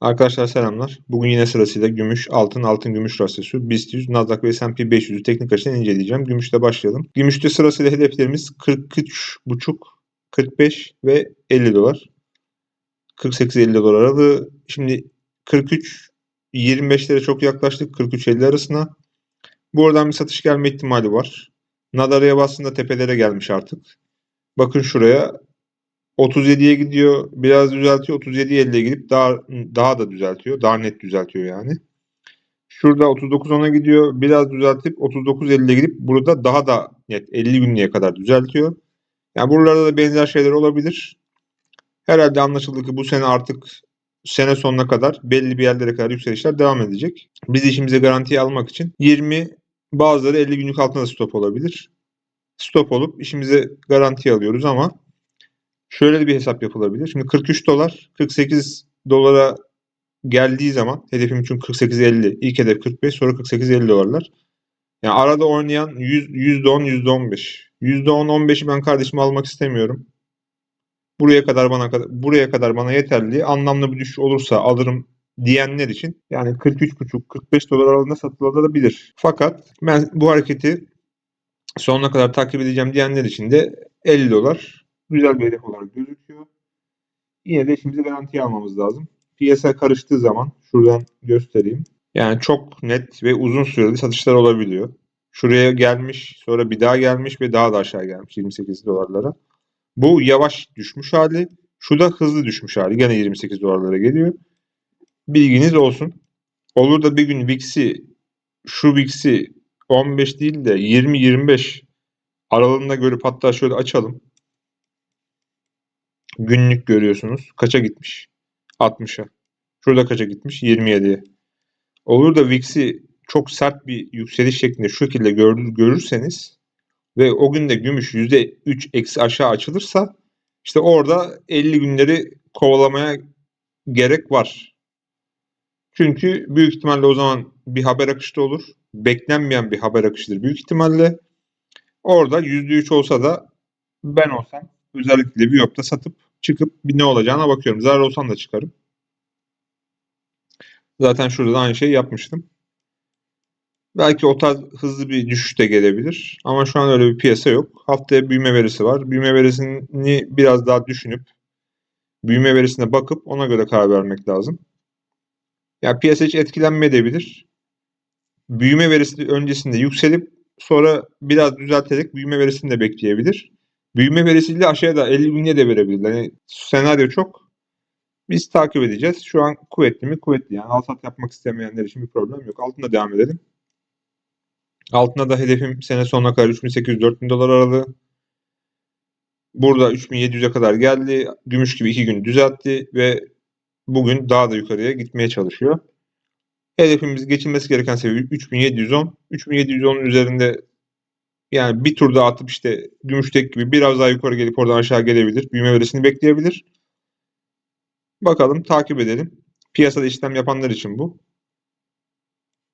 Arkadaşlar selamlar. Bugün yine sırasıyla gümüş, altın, altın gümüş rasyosu, BIST 100, Nasdaq ve S&P 500'ü teknik açıdan inceleyeceğim. Gümüşte başlayalım. Gümüşte sırasıyla hedeflerimiz 43,5, 45 ve 50 dolar. 48-50 dolar aralığı. Şimdi 43 25'lere çok yaklaştık. 43-50 arasına. Buradan bir satış gelme ihtimali var. Nadara'ya bastığında tepelere gelmiş artık. Bakın şuraya 37'ye gidiyor. Biraz düzeltiyor. 37'ye 50'ye gidip daha daha da düzeltiyor. Daha net düzeltiyor yani. Şurada 39-10'a gidiyor. Biraz düzeltip 39-50'ye gidip burada daha da net 50 günlüğe kadar düzeltiyor. Yani buralarda da benzer şeyler olabilir. Herhalde anlaşıldı ki bu sene artık sene sonuna kadar belli bir yerlere kadar yükselişler devam edecek. Biz işimize garantiye almak için 20 bazıları 50 günlük altında stop olabilir. Stop olup işimize garantiye alıyoruz ama şöyle bir hesap yapılabilir. Şimdi 43 dolar 48 dolara geldiği zaman hedefim için 48-50 ilk hedef 45 sonra 48-50 dolarlar. Yani arada oynayan 100, %10 %15. %10-15'i ben kardeşime almak istemiyorum. Buraya kadar bana buraya kadar bana yeterli. Anlamlı bir düşüş olursa alırım diyenler için yani 43,5-45 dolar aralığında satılabilir. Fakat ben bu hareketi sonuna kadar takip edeceğim diyenler için de 50 dolar güzel bir hedef olarak gözüküyor. Yine de işimizi garantiye almamız lazım. Piyasa karıştığı zaman şuradan göstereyim. Yani çok net ve uzun süreli satışlar olabiliyor. Şuraya gelmiş, sonra bir daha gelmiş ve daha da aşağı gelmiş 28 dolarlara. Bu yavaş düşmüş hali. Şu da hızlı düşmüş hali. Gene 28 dolarlara geliyor. Bilginiz olsun. Olur da bir gün VIX'i şu VIX'i 15 değil de 20-25 aralığında görüp hatta şöyle açalım. Günlük görüyorsunuz. Kaça gitmiş? 60'a. Şurada kaça gitmiş? 27'ye. Olur da VIX'i çok sert bir yükseliş şeklinde şu şekilde görür, görürseniz ve o günde gümüş %3 eksi aşağı açılırsa işte orada 50 günleri kovalamaya gerek var. Çünkü büyük ihtimalle o zaman bir haber akışı da olur. Beklenmeyen bir haber akışıdır büyük ihtimalle. Orada %3 olsa da ben olsam özellikle bir yopta satıp çıkıp bir ne olacağına bakıyorum. Zarar olsam da çıkarım. Zaten şurada da aynı şeyi yapmıştım. Belki o tarz hızlı bir düşüş de gelebilir. Ama şu an öyle bir piyasa yok. Haftaya büyüme verisi var. Büyüme verisini biraz daha düşünüp büyüme verisine bakıp ona göre karar vermek lazım. Ya yani piyasa hiç etkilenmeyebilir. Büyüme verisi öncesinde yükselip sonra biraz düzelterek büyüme verisini de bekleyebilir. Büyüme verisiyle aşağıya da 50 günlüğe de verebilir. Yani senaryo çok. Biz takip edeceğiz. Şu an kuvvetli mi? Kuvvetli. Yani al sat yapmak istemeyenler için bir problem yok. Altında devam edelim. Altında da hedefim sene sonuna kadar 3800-4000 dolar aralığı. Burada 3700'e kadar geldi. Gümüş gibi 2 gün düzeltti ve bugün daha da yukarıya gitmeye çalışıyor. Hedefimiz geçilmesi gereken seviye 3710. 3710'un üzerinde yani bir tur daha atıp işte Gümüştek gibi biraz daha yukarı gelip oradan aşağı gelebilir. Büyüme verisini bekleyebilir. Bakalım takip edelim. Piyasada işlem yapanlar için bu.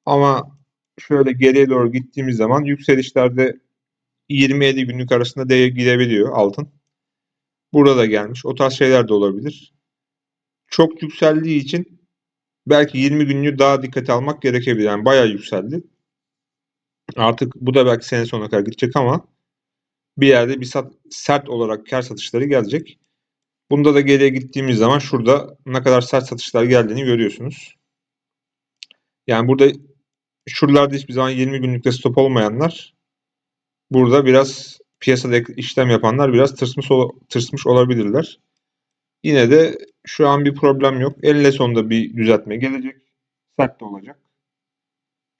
Ama şöyle geriye doğru gittiğimiz zaman yükselişlerde 27 günlük arasında değer gidebiliyor altın. Burada da gelmiş. O tarz şeyler de olabilir. Çok yükseldiği için belki 20 günlüğü daha dikkate almak gerekebilir. Yani bayağı yükseldi. Artık bu da belki sene sonuna kadar gidecek ama bir yerde bir sat, sert olarak kar satışları gelecek. Bunda da geriye gittiğimiz zaman şurada ne kadar sert satışlar geldiğini görüyorsunuz. Yani burada şuralarda hiçbir zaman 20 günlükte stop olmayanlar burada biraz piyasada işlem yapanlar biraz tırsmış, tırsmış olabilirler. Yine de şu an bir problem yok. Elle sonunda bir düzeltme gelecek. Sert de olacak.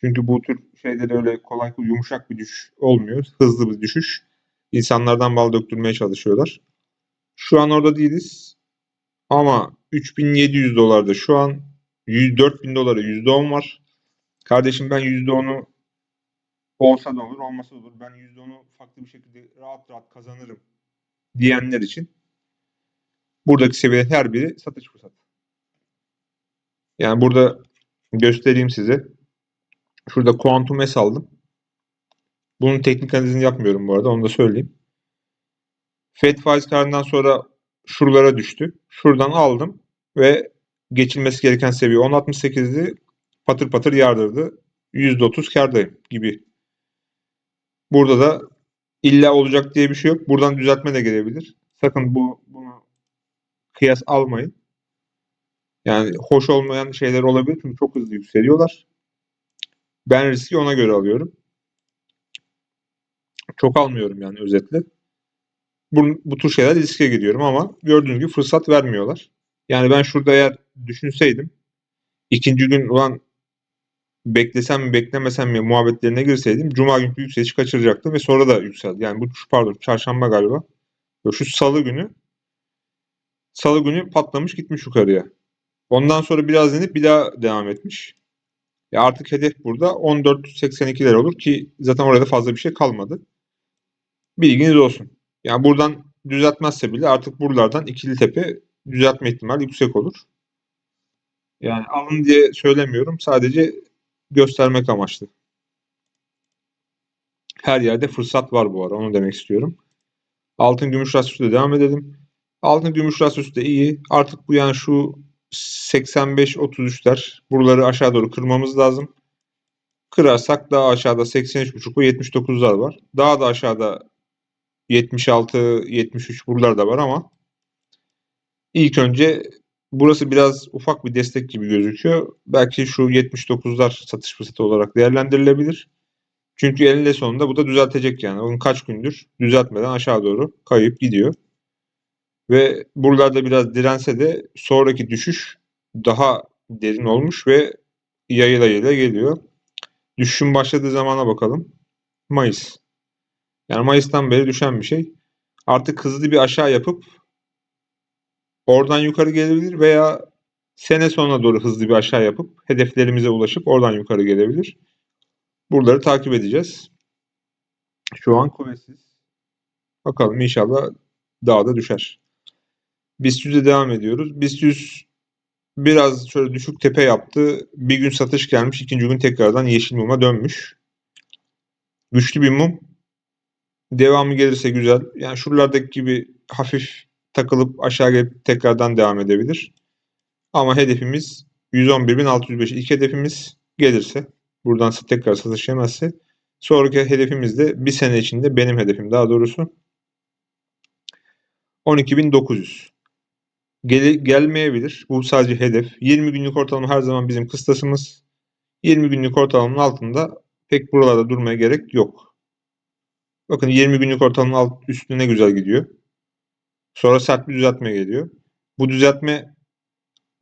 Çünkü bu tür şeyleri öyle kolay yumuşak bir düşüş olmuyor. Hızlı bir düşüş. İnsanlardan bal döktürmeye çalışıyorlar. Şu an orada değiliz. Ama 3700 dolarda şu an 104 bin dolara %10 var. Kardeşim ben %10'u olsa da olur olmasa da olur. Ben %10'u farklı bir şekilde rahat rahat kazanırım diyenler için buradaki seviye her biri satış fırsatı. Yani burada göstereyim size. Şurada Quantum S aldım. Bunun teknik analizini yapmıyorum bu arada onu da söyleyeyim. Fed faiz kararından sonra şuralara düştü. Şuradan aldım ve geçilmesi gereken seviye 10.68'di. Patır patır yardırdı. %30 kârdayım gibi. Burada da illa olacak diye bir şey yok. Buradan düzeltme de gelebilir. Sakın bu bunu kıyas almayın. Yani hoş olmayan şeyler olabilir çünkü çok hızlı yükseliyorlar. Ben riski ona göre alıyorum. Çok almıyorum yani özetle. Bu, bu tür şeyler riske gidiyorum ama gördüğünüz gibi fırsat vermiyorlar. Yani ben şurada eğer düşünseydim ikinci gün olan beklesem mi beklemesem mi muhabbetlerine girseydim Cuma günkü yükseliş kaçıracaktım ve sonra da yükseldi. Yani bu pardon çarşamba galiba. Şu salı günü salı günü patlamış gitmiş yukarıya. Ondan sonra biraz inip bir daha devam etmiş. Ya artık hedef burada 14.82'ler olur ki zaten orada fazla bir şey kalmadı. Bilginiz olsun. Yani buradan düzeltmezse bile artık buralardan ikili tepe düzeltme ihtimali yüksek olur. Yani alın diye söylemiyorum. Sadece göstermek amaçlı. Her yerde fırsat var bu ara. Onu demek istiyorum. Altın gümüş rasyosu devam edelim. Altın gümüş rasyosu da iyi. Artık bu yani şu 85-33'ler buraları aşağı doğru kırmamız lazım. Kırarsak daha aşağıda 83.5 ve 79'lar var. Daha da aşağıda 76-73 buralarda var ama ilk önce burası biraz ufak bir destek gibi gözüküyor. Belki şu 79'lar satış fırsatı olarak değerlendirilebilir. Çünkü eninde sonunda bu da düzeltecek yani. Onun kaç gündür düzeltmeden aşağı doğru kayıp gidiyor. Ve buralarda biraz dirense de sonraki düşüş daha derin olmuş ve yayıla yayıla geliyor. Düşüşün başladığı zamana bakalım. Mayıs. Yani Mayıs'tan beri düşen bir şey. Artık hızlı bir aşağı yapıp oradan yukarı gelebilir veya sene sonuna doğru hızlı bir aşağı yapıp hedeflerimize ulaşıp oradan yukarı gelebilir. Buraları takip edeceğiz. Şu an kuvvetsiz. Bakalım inşallah daha da düşer. BIST 100'e devam ediyoruz. BIST 100 biraz şöyle düşük tepe yaptı. Bir gün satış gelmiş. ikinci gün tekrardan yeşil muma dönmüş. Güçlü bir mum. Devamı gelirse güzel. Yani şuralardaki gibi hafif takılıp aşağı gelip tekrardan devam edebilir. Ama hedefimiz 111.605 ilk hedefimiz gelirse buradan tekrar satış yemezse sonraki hedefimiz de bir sene içinde benim hedefim daha doğrusu 12.900 Gel gelmeyebilir. Bu sadece hedef. 20 günlük ortalama her zaman bizim kıstasımız. 20 günlük ortalamanın altında pek buralarda durmaya gerek yok. Bakın 20 günlük ortalamanın alt üstüne ne güzel gidiyor. Sonra sert bir düzeltme geliyor. Bu düzeltme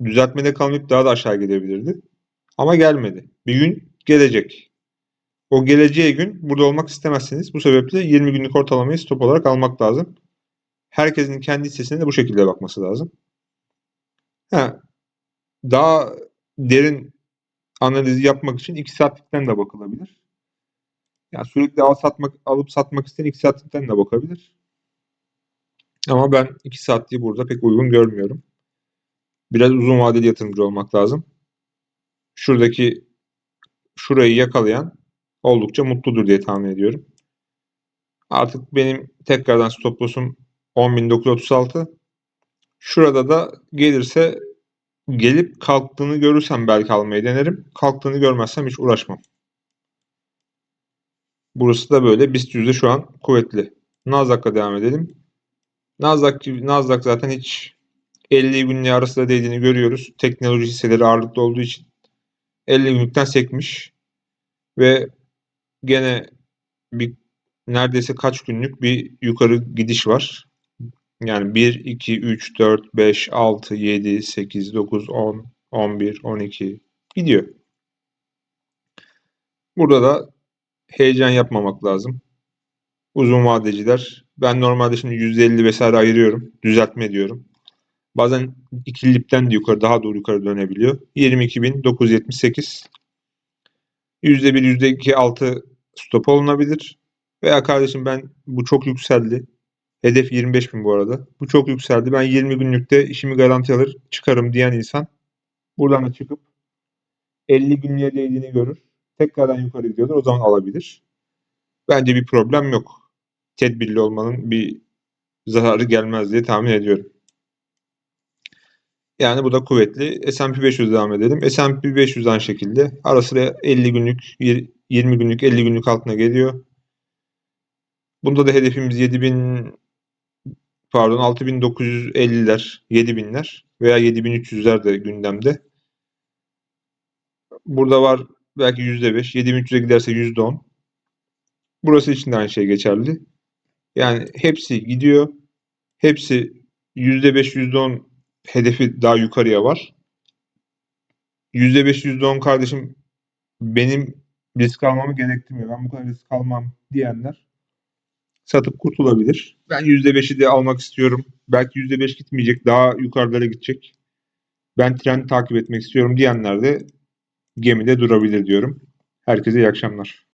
düzeltmede kalmayıp daha da aşağı gidebilirdi. Ama gelmedi. Bir gün gelecek. O geleceği gün burada olmak istemezsiniz. Bu sebeple 20 günlük ortalamayı stop olarak almak lazım. Herkesin kendi hissesine de bu şekilde bakması lazım. Ha, daha derin analizi yapmak için 2 saatlikten de bakılabilir. Yani sürekli al satmak, alıp satmak isteyen 2 saatlikten de bakabilir. Ama ben 2 saatliği burada pek uygun görmüyorum. Biraz uzun vadeli yatırımcı olmak lazım. Şuradaki şurayı yakalayan oldukça mutludur diye tahmin ediyorum. Artık benim tekrardan stop loss'um 10.936. Şurada da gelirse gelip kalktığını görürsem belki almayı denerim. Kalktığını görmezsem hiç uğraşmam. Burası da böyle. BIST yüzde şu an kuvvetli. Nasdaq'a devam edelim. Nasdaq, Nasdaq zaten hiç 50 günlüğü arasında değdiğini görüyoruz. Teknoloji hisseleri ağırlıklı olduğu için 50 günlükten sekmiş. Ve gene bir neredeyse kaç günlük bir yukarı gidiş var. Yani 1, 2, 3, 4, 5, 6, 7, 8, 9, 10, 11, 12 gidiyor. Burada da heyecan yapmamak lazım. Uzun vadeciler. Ben normalde şimdi %50 vesaire ayırıyorum. Düzeltme diyorum. Bazen ikilipten de yukarı daha doğru yukarı dönebiliyor. 22.978 %1 %2 altı stop olunabilir. Veya kardeşim ben bu çok yükseldi. Hedef 25 bin bu arada. Bu çok yükseldi. Ben 20 günlükte işimi garanti alır çıkarım diyen insan buradan da çıkıp 50 günlüğe değdiğini görür. Tekrardan yukarı gidiyordur. O zaman alabilir. Bence bir problem yok. Tedbirli olmanın bir zararı gelmez diye tahmin ediyorum. Yani bu da kuvvetli. S&P 500 devam edelim. S&P 500 aynı şekilde. Ara sıra 50 günlük, 20 günlük, 50 günlük altına geliyor. Bunda da hedefimiz 7000 pardon 6950'ler, 7000'ler veya 7300'ler de gündemde. Burada var belki %5, 7300'e giderse %10. Burası için de aynı şey geçerli. Yani hepsi gidiyor. Hepsi %5, %10 hedefi daha yukarıya var. %5, %10 kardeşim benim risk almamı gerektirmiyor. Ben bu kadar risk almam diyenler satıp kurtulabilir. Ben %5'i de almak istiyorum. Belki %5 gitmeyecek, daha yukarılara gidecek. Ben trend takip etmek istiyorum diyenler de gemide durabilir diyorum. Herkese iyi akşamlar.